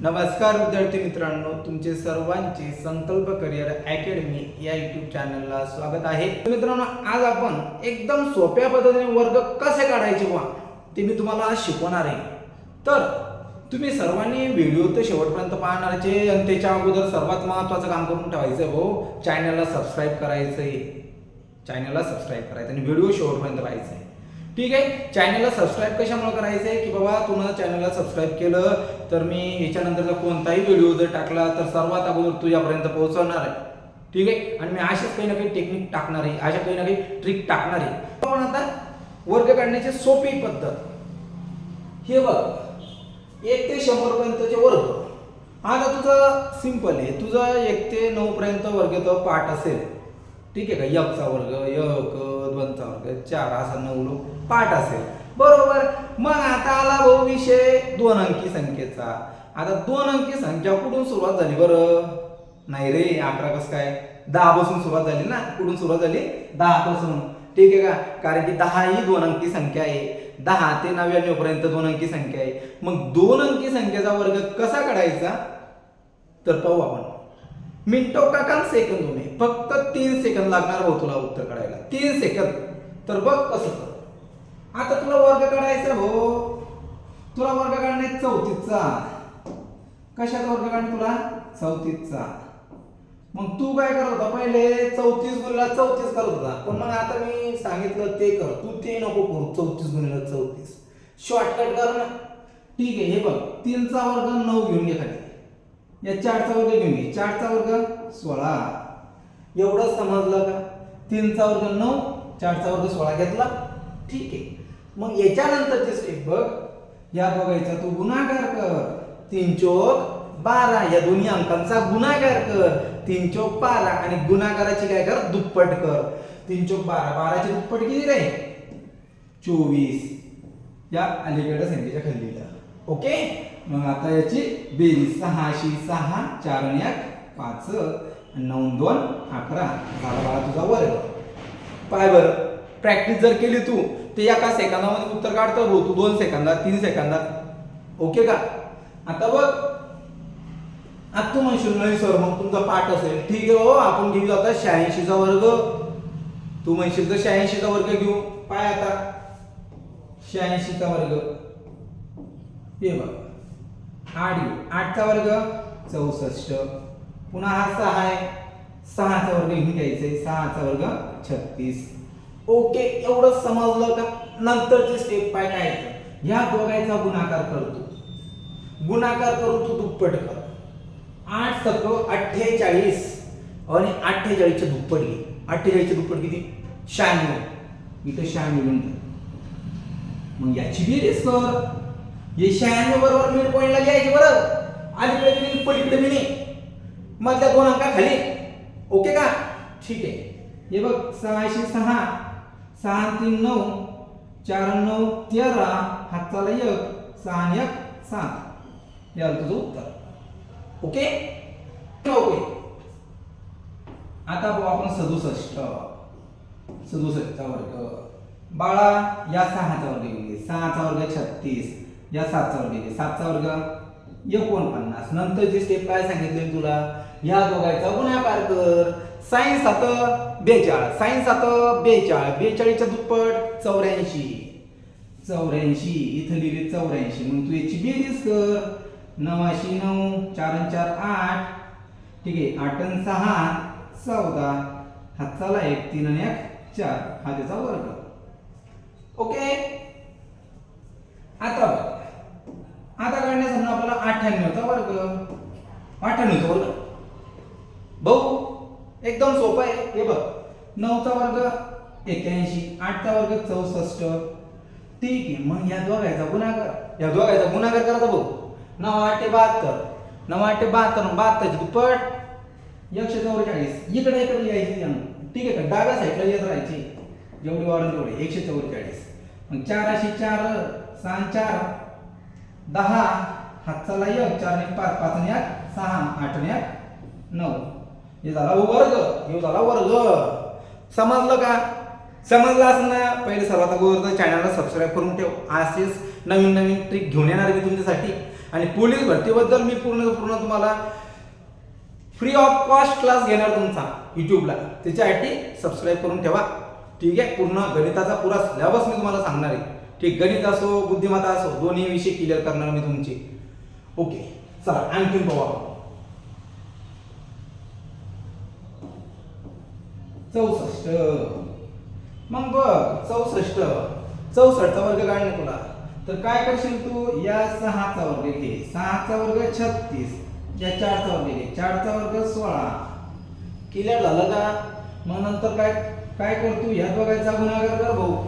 नमस्कार विद्यार्थी मित्रांनो तुमचे सर्वांचे संकल्प करिअर अकॅडमी या युट्यूब चॅनलला स्वागत आहे. मित्रांनो आज आपण एकदम सोप्या पद्धतीने वर्ग कसे काढायचे वा ते मी तुम्हाला आज शिकवणार आहे. तर तुम्ही सर्वांनी व्हिडिओ तर शेवटपर्यंत पाहणारचे आणि त्याच्या अगोदर सर्वात महत्त्वाचं काम करून ठेवायचं आहे भाऊ चॅनलला सबस्क्राईब करायचं आहे चॅनलला सबस्क्राईब करायचं आणि व्हिडिओ शेवटपर्यंत पाहायचं आहे ठीक आहे. चॅनलला सबस्क्राईब कशामुळे करायचं आहे की बाबा तुला चॅनलला सबस्क्राईब केलं तर मी याच्यानंतरचा कोणताही व्हिडिओ जर टाकला तर सर्वात अगोदर तुझ्यापर्यंत पोहोचवणार आहे. ठीक आहे? आणि मी अशीच काही ना काही टेक्निक टाकणार आहे. अशा काही ना काही ट्रिक टाकणार आहे. पण आता वर्ग काढण्याची सोपी पद्धत. हे बघ. एक ते शंभर पर्यंतचे वर्ग. आता तुझं सिंपल आहे. तुझा एक ते नऊ पर्यंत वर्ग तो पाठ असेल. ठीक आहे का? यकचा वर्ग यक दोनचा चार असा नऊ लोक पाठ असेल. बरोबर? मग आता आला भाऊ विषय दोन अंकी संख्येचा. आता दोन अंकी संख्या कुठून सुरुवात झाली बरं? नाही रे अकरा कसं काय? दहा पासून सुरुवात झाली ना? कुठून सुरुवात झाली? दहा पासून. ठीक आहे का? कारण की दहा ही दोन अंकी संख्या आहे. दहा ते नव्याण्णव पर्यंत दोन अंकी संख्या आहे. मग दोन अंकी संख्येचा वर्ग कसा काढायचा? तर पाहू आपण. मिनटो का काम सेकंद होणे? फक्त तीन सेकंद लागणार भाऊ तुला उत्तर काढायला. तीन सेकंद तर बघ कसं कर आता तुला वर्ग काढायचा भाऊ हो. तुला वर्ग काढणे चौथीचा कशाचा वर्ग काढणे तुला? चौथीचा मग तू काय करत होता? पहिले चौतीस गुणला चौतीस करत होता. पण मग आता मी सांगितलं ते कर. तू ते नको करू. चौतीस गुणला चौतीस. शॉर्टकट कर ना. ठीक आहे हे बघ. तीनचा वर्ग नऊ घेऊन घे खाली. या चारचा वर्ग घेऊन घे. चारचा वर्ग सोळा. एवढं समजलं का? तीनचा वर्ग नऊ चारचा वर्ग सोळा घेतला. ठीक आहे. मग याच्यानंतरची स्टेप बघ. या बघायचा तू गुणाकार कर. तीन चोक बारा. या दोन्ही अंकांचा गुणाकार कर. तीन चोक बारा आणि गुणाकाराची काय कर? दुप्पट कर. तीन चोक बारा. बाराची दुप्पट किती रे? चोवीस. या अलीकडे संख्येच्या खालीला ओके? मग आता याची बेरीज सहाशी सहा चार आणि एक पाच नऊ दोन अकरा. झाला बाळा तुझा वर्ग पाय बरं प्रॅक्टिस जर केली तू ते एका सेकंदामध्ये उत्तर काढतो भाऊ. तू दोन सेकंदात तीन सेकंदात. ओके का? आता बघ. आता तू म्हणशील नाही सर मग तुमचा पाठ असेल. ठीक आहे हो आपण घेऊ आता शहाऐंशीचा वर्ग. तू म्हणशील तर शहाऐंशीचा वर्ग घेऊ. पाय आता. शहाऐंशीचा वर्ग. हे बघ. आठ घेऊ आठचा वर्ग चौसष्ट. पुन्हा हा सहा आहे. सहाचा वर्ग घेऊन घ्यायचंय सहाचा वर्ग छत्तीस. ओके एवढं समजलं का? नंतरची स्टेप पाय काय ह्या दोघांचा गुणाकार करतो गुणाकार करून तू दुप्पट कर. आठ सत्तो अठ्ठेचाळीस. आणि अठ्ठेचाळीसचे दुप्पट घे. अठ्ठेचाळीसचे दुप्पट किती? शहाण्णव. इथं शहाण्णव लिहून मग याची बेरीज कर. हे शहाण्णव बरोबर मिड पॉईंटला घ्यायचे बरं. आणि मिनी पलीकडे मिने मधल्या दोन अंका खाली. ओके का? ठीक आहे. हे बघ सहाशे सहा. सहा तीन नऊ. चार नऊ तेरा. हाताला एक. सहा एक सात. याला तुझं उत्तर. ओके ओके आता बघू आपण सदुसष्ट. सदुसष्टचा वर्ग. बाळा या सहाचा वर्ग घेऊन घे. सहाचा वर्ग छत्तीस. या सातचा वर्ग येते सातचा वर्ग एकोणपन्नास. नंतर जे स्टेप काय सांगितले तुला? ह्या दोघांचा गुणाकार कर. सायन्स सात बेचाळ. सायन्स सात बेचाळ. बेचाळीसच्या दुप्पट चौऱ्याऐंशी. चौऱ्याऐंशी. इथं लिहिले चौऱ्याऐंशी. मग तू याची बेरीज कर. नवाशी नऊ चार चार आठ. ठीक आहे. आठ आणि सहा चौदा. हाताला एक तीन आणि एक चार. हा त्याचा वर्ग. ओके आता बघ आता काढण्यासाठी आपल्याला अठ्ठ्याण्णवचा वर्ग अठ्ठ्याण्णव वर्ग भाऊ एकदम सोपं आहे. हे बघ नऊचा वर्ग एक्याऐंशी आठचा वर्ग चौसष्ट. ठीक आहे मग या दोघायचा गुणाकार. या दोघायचा गुणाकार करायचा भाऊ नऊ आठे बहात्तर. नऊ आठे बहात्तर बहात्तरची दुप्पट. एकशे चौवेचाळीस इकडे इकडे यायची ठीक आहे का? डाव्या साईडला येत राहायची. जेवढी वाढून तेवढे. एकशे चौवेचाळीस मग चार अशी चार सहा चार. दहा. हातचाला एक चार आणि पाच पाच आणि एक सहा आठ आणि नऊ. हे झाला वर्ग हे झाला वर्ग. समजलं का? समजलं असं ना? पहिले सर्वात अगोदर चॅनलला सबस्क्राईब करून ठेव. असेच नवीन नवीन ट्रिक घेऊन येणार मी तुमच्यासाठी. आणि पोलीस भरतीबद्दल मी पूर्ण पूर्ण तुम्हाला फ्री ऑफ कॉस्ट क्लास घेणार तुमचा युट्यूबला त्याच्यासाठी सबस्क्राईब करून ठेवा. ठीक आहे? पूर्ण गणिताचा पुरा सिलेबस मी तुम्हाला सांगणार आहे. ठीक? गणित असो बुद्धिमत्ता असो दोन्ही विषय क्लिअर करणार मी तुमची. ओके चला आणखीन पाहू आपण चौसष्ट मग बघ चौसष्ट चौसष्टचा वर्ग काढणे तुला तर काय करशील तू या सहाचा वर्ग घे सहाचा वर्ग छत्तीस या चारचा वर्ग घे चारचा वर्ग सोळा क्लिअर झालं का मग नंतर काय काय करतो ह्यात बघायचा गुन्हागार कर भाऊ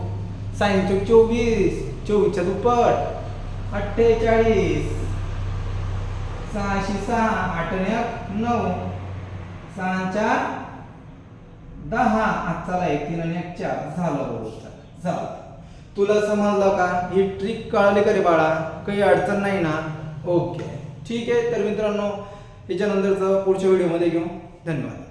साईन चौक चोवीस चोवीसच्या दुप्पट अठ्ठेचाळीस सहाशे सहा आठ आणि नऊ. सहा चार दहा आजचा एक तीन आणि एक चार. झालं बरोबर झालं. तुला समजलं का? ही ट्रिक कळाली का रे बाळा? काही अडचण नाही ना? ओके ठीक आहे. तर मित्रांनो याच्यानंतरचं पुढच्या व्हिडिओमध्ये घेऊ. धन्यवाद.